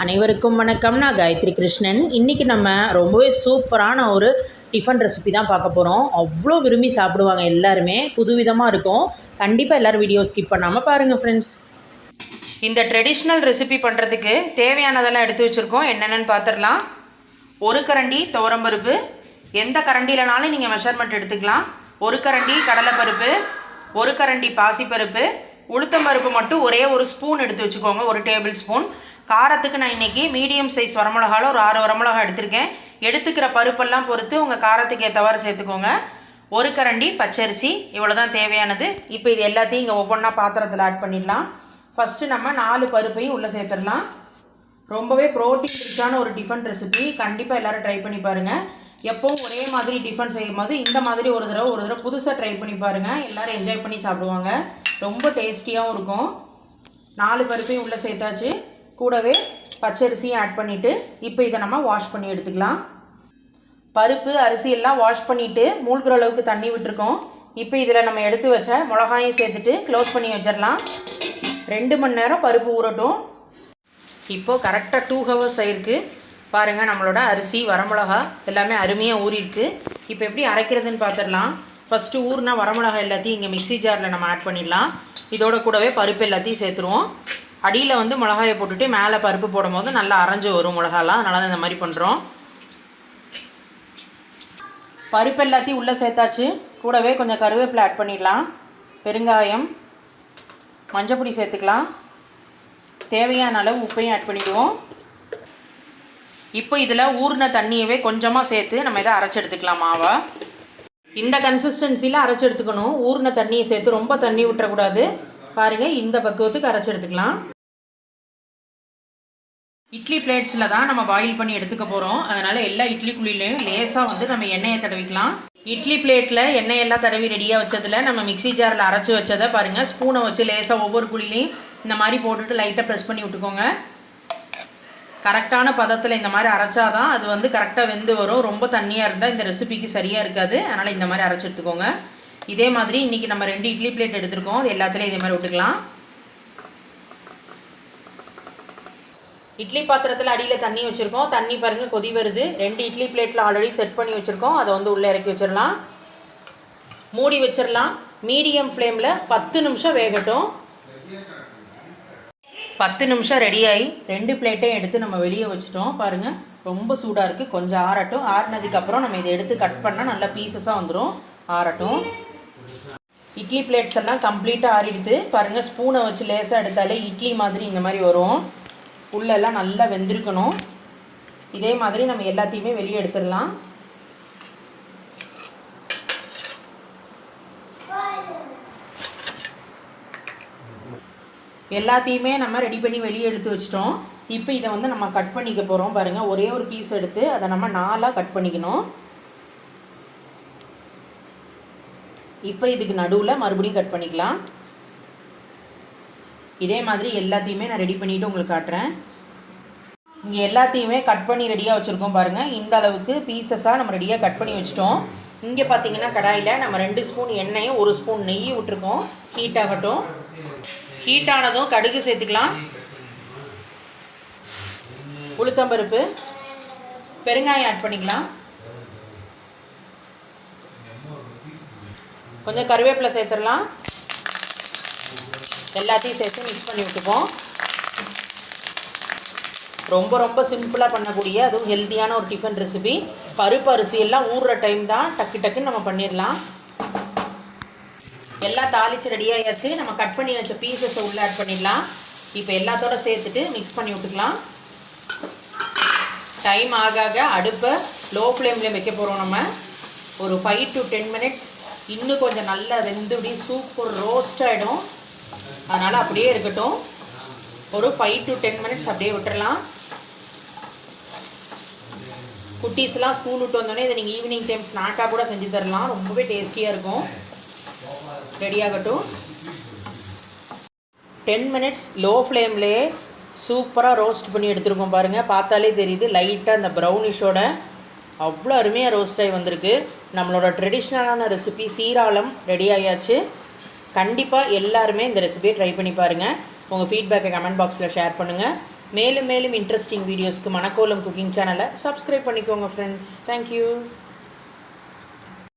அனைவருக்கும் வணக்கம். நான் காயத்ரி கிருஷ்ணன். இன்றைக்கி நம்ம ரொம்பவே சூப்பரான ஒரு டிஃபன் ரெசிபி தான் பார்க்க போகிறோம் அவ்வளோ விரும்பி சாப்பிடுவாங்க எல்லாருமே. புதுவிதமாக இருக்கும். கண்டிப்பாக எல்லோரும் வீடியோ ஸ்கிப் பண்ணாமல் பாருங்கள் ஃப்ரெண்ட்ஸ் இந்த ட்ரெடிஷ்னல் ரெசிபி பண்ணுறதுக்கு தேவையானதெல்லாம் எடுத்து வச்சுருக்கோம். என்னென்னு பார்த்துடலாம் ஒரு கரண்டி துவரம்பருப்பு. எந்த கரண்டிலனாலும் நீங்கள் மெஷர்மெண்ட் எடுத்துக்கலாம். ஒரு கரண்டி கடலைப்பருப்பு. ஒரு கரண்டி பாசிப்பருப்பு. உளுத்தம்பருப்பு மட்டும் ஒரே ஒரு ஸ்பூன் எடுத்து வச்சுக்கோங்க. ஒரு டேபிள் ஸ்பூன் காரத்துக்கு நான் இன்றைக்கி மீடியம் சைஸ் வரமிளகாவில் ஒரு ஆறு வரமிளகா எடுத்திருக்கேன். எடுத்துக்கிற பருப்பெல்லாம் பொறுத்து உங்கள் காரத்துக்கு ஏற்றவாறு சேர்த்துக்கோங்க. ஒரு கரண்டி பச்சரிசி இவ்வளோ தான் தேவையானது. இப்போ இது எல்லாத்தையும் இங்கே ஒவ்வொன்றா பாத்திரத்தில் ஆட் பண்ணிடலாம். ஃபஸ்ட்டு நம்ம நாலு பருப்பையும் உள்ளே சேர்த்துடலாம். ரொம்பவே ப்ரோட்டீன் ரிச்சான ஒரு டிஃபன் ரெசிபி கண்டிப்பாக எல்லோரும் ட்ரை பண்ணி பாருங்கள் எப்போவும் ஒரே மாதிரி டிஃபன் செய்யும் போது இந்த மாதிரி ஒரு தடவை ஒரு தடவை புதுசாக ட்ரை பண்ணி பாருங்கள் எல்லோரும் என்ஜாய் பண்ணி சாப்பிடுவாங்க. ரொம்ப டேஸ்டியாகவும் இருக்கும். நாலு பருப்பையும் உள்ளே சேர்த்தாச்சு. கூடவே பச்சரிசியும் ஆட் பண்ணிவிட்டு இப்போ இதை நம்ம வாஷ் பண்ணி எடுத்துக்கலாம். பருப்பு அரிசி எல்லாம் வாஷ் பண்ணிவிட்டு மூழ்கிற அளவுக்கு தண்ணி விட்டுருக்கோம். இப்போ இதில் நம்ம எடுத்து வச்ச மிளகாயும் சேர்த்துட்டு க்ளோஸ் பண்ணி வச்சிடலாம். ரெண்டு மணி நேரம் பருப்பு ஊறட்டும். இப்போது கரெக்டாக டூ ஹவர்ஸ் ஆயிருக்கு. பாருங்கள் நம்மளோட அரிசி வரமிளகா எல்லாமே அருமையாக ஊறிருக்கு. இப்போ எப்படி அரைக்கிறதுன்னு பார்த்துடலாம் ஃபஸ்ட்டு ஊறினா வரமிளகா எல்லாத்தையும் இங்கே மிக்ஸி ஜாரில் நம்ம ஆட் பண்ணிடலாம். இதோட கூடவே பருப்பு எல்லாத்தையும் சேர்த்துருவோம். அடியில் வந்து மிளகாயை போட்டுட்டு மேலே பருப்பு போடும் போது நல்லா அரைஞ்சு வரும் மிளகாலாம். அதனால தான் இந்த மாதிரி பண்ணுறோம் பருப்பு எல்லாத்தையும் உள்ளே சேர்த்தாச்சு. கூடவே கொஞ்சம் கருவேப்பிலை ஆட் பண்ணிடலாம். பெருங்காயம் மஞ்சப்பொடி சேர்த்துக்கலாம். தேவையான அளவு உப்பையும் ஆட் பண்ணிவிடுவோம் இப்போ இதில் ஊறின தண்ணியவே கொஞ்சமாக சேர்த்து நம்ம இதை அரைச்சி எடுத்துக்கலாம் மாவை. இந்த கன்சிஸ்டன்சியில் அரைச்சி எடுத்துக்கணும். ஊறின தண்ணியை சேர்த்து ரொம்ப தண்ணி விட்டுறக்கூடாது பாருங்கள் இந்த பக்குவத்துக்கு அரைச்சி எடுத்துக்கலாம். இட்லி பிளேட்ஸில் தான் நம்ம பாயில் பண்ணி எடுத்துக்க போகிறோம் அதனால் எல்லா இட்லி குழிலையும் லேசாக வந்து நம்ம எண்ணெயை தடவிக்கலாம். இட்லி பிளேட்டில் எண்ணெய் எல்லாம் தடவி ரெடியாக வச்சதில் நம்ம மிக்ஸி ஜாரில் அரைச்சி வச்சதை பாருங்கள் ஸ்பூனை வச்சு லேசாக ஒவ்வொரு குழிலையும் இந்த மாதிரி போட்டுட்டு லைட்டாக ப்ரெஸ் பண்ணி விட்டுக்கோங்க. கரெக்டான பதத்தில் இந்த மாதிரி அரைச்சாதான் அது வந்து கரெக்டாக வெந்து வரும். ரொம்ப தண்ணியாக இருந்தால் இந்த ரெசிபிக்கு சரியாக இருக்காது. அதனால் இந்த மாதிரி அரைச்சி எடுத்துக்கோங்க. இதே மாதிரி இன்றைக்கி நம்ம ரெண்டு இட்லி பிளேட் எடுத்துருக்கோம். அது எல்லாத்துலேயும் இதே மாதிரி விட்டுக்கலாம் இட்லி பாத்திரத்தில் அடியில் தண்ணி வச்சுருக்கோம். தண்ணி பாருங்கள் கொதி வருது. ரெண்டு இட்லி பிளேட்டில் ஆல்ரெடி செட் பண்ணி வச்சுருக்கோம். அதை வந்து உள்ளே இறக்கி வச்சிடலாம். மூடி வச்சிடலாம். மீடியம் ஃப்ளேமில் பத்து நிமிஷம் வேகட்டும். பத்து நிமிஷம் ரெடியாகி ரெண்டு பிளேட்டையும் எடுத்து நம்ம வெளியே வச்சுட்டோம். பாருங்கள் ரொம்ப சூடாக இருக்குது கொஞ்சம் ஆறட்டும். ஆறினதுக்கப்புறம் நம்ம இதை எடுத்து கட் பண்ணால் நல்லா பீசஸாக வந்துடும் ஆறட்டும். இட்லி பிளேட்ஸ் எல்லாம் கம்ப்ளீட்டாக ஆறிடுது. பாருங்கள் ஸ்பூனை வச்சு லேசாக எடுத்தாலே இட்லி மாதிரி இந்த மாதிரி வரும். உள்ளெல்லாம் நல்லா வெந்திருக்கணும். இதே மாதிரி நம்ம எல்லாத்தையுமே வெளியே எடுத்துடலாம். எல்லாத்தையுமே நம்ம ரெடி பண்ணி வெளியே எடுத்து வச்சிட்டோம். இப்போ இதை வந்து நம்ம கட் பண்ணிக்க போகிறோம் பாருங்கள் ஒரே ஒரு பீஸ் எடுத்து அதை நம்ம நாலாக கட் பண்ணிக்கணும். இப்போ இதுக்கு நடுவில் மறுபடியும் கட் பண்ணிக்கலாம். இதே மாதிரி எல்லாத்தையுமே நான் ரெடி பண்ணிவிட்டு உங்களுக்கு காட்டுறேன். இங்கே எல்லாத்தையுமே கட் பண்ணி ரெடியாக வச்சுருக்கோம் பாருங்கள் இந்த அளவுக்கு பீசஸாக நம்ம ரெடியாக கட் பண்ணி வச்சிட்டோம். இங்கே பார்த்தீங்கன்னா கடாயில் நம்ம ரெண்டு ஸ்பூன் எண்ணெயும் ஒரு ஸ்பூன் நெய் விட்டுருக்கோம். ஹீட் ஆகட்டும். ஹீட் ஆனதும் கடுகு சேர்த்துக்கலாம். உளுத்தம்பருப்பு. பெருங்காயம் ஆட் பண்ணிக்கலாம். கொஞ்சம் கருவேப்பிலை சேர்த்துடலாம். எல்லாத்தையும் சேர்த்து மிக்ஸ் பண்ணி விட்டுப்போம். ரொம்ப ரொம்ப சிம்பிளாக பண்ணக்கூடிய அதுவும் ஹெல்த்தியான ஒரு டிஃபன் ரெசிபி பருப்பு அரிசி எல்லாம் ஊறுற டைம் தான். டக்கு டக்குன்னு நம்ம பண்ணிடலாம். எல்லாம் தாளித்து ரெடியாகியாச்சு நம்ம கட் பண்ணி வச்ச பீசஸை உள்ளே ஆட் பண்ணிடலாம். இப்போ எல்லாத்தோட சேர்த்துட்டு மிக்ஸ் பண்ணி விட்டுக்கலாம். டைம் ஆக ஆக அடுப்பை லோ ஃப்ளேமில் வைக்க போகிறோம் நம்ம. ஒரு ஃபைவ் டு டென் மினிட்ஸ் இன்னும் கொஞ்சம் நல்லா வெந்து இப்படி சூப்பர் ரோஸ்ட் ஆகிடும் அதனால் அப்படியே இருக்கட்டும். ஒரு ஃபைவ் டு டென் மினிட்ஸ் அப்படியே விட்டுறலாம். குட்டீஸ்லாம் ஸ்கூல் விட்டு வந்தோடனே இதை நீங்கள் ஈவினிங் டைம் ஸ்நாக்காக கூட செஞ்சு தரலாம். ரொம்பவே டேஸ்டியாக இருக்கும். ரெடியாகட்டும் டென் மினிட்ஸ் லோ ஃப்ளேம்லேயே சூப்பராக ரோஸ்ட் பண்ணி எடுத்துருக்கோம் பாருங்கள் பார்த்தாலே தெரியுது லைட்டாக அந்த ப்ரௌனிஷோட அவ்வளோ அருமையாக ரோஸ்ட் ஆகி வந்திருக்கு. நம்மளோட ட்ரெடிஷ்னலான ரெசிபி சீராளம் ரெடி ஆகியாச்சு கண்டிப்பாக எல்லாருமே இந்த ரெசிபியை ட்ரை பண்ணி பாருங்கள் உங்கள் ஃபீட்பேக்கை கமெண்ட் பாக்ஸில் ஷேர் பண்ணுங்கள் மேலும் மேலும் இன்ட்ரெஸ்டிங் வீடியோஸ்க்கு மணக்கோலம் குக்கிங் சேனலை சப்ஸ்கிரைப் பண்ணிக்கோங்க ஃப்ரெண்ட்ஸ் தேங்க்யூ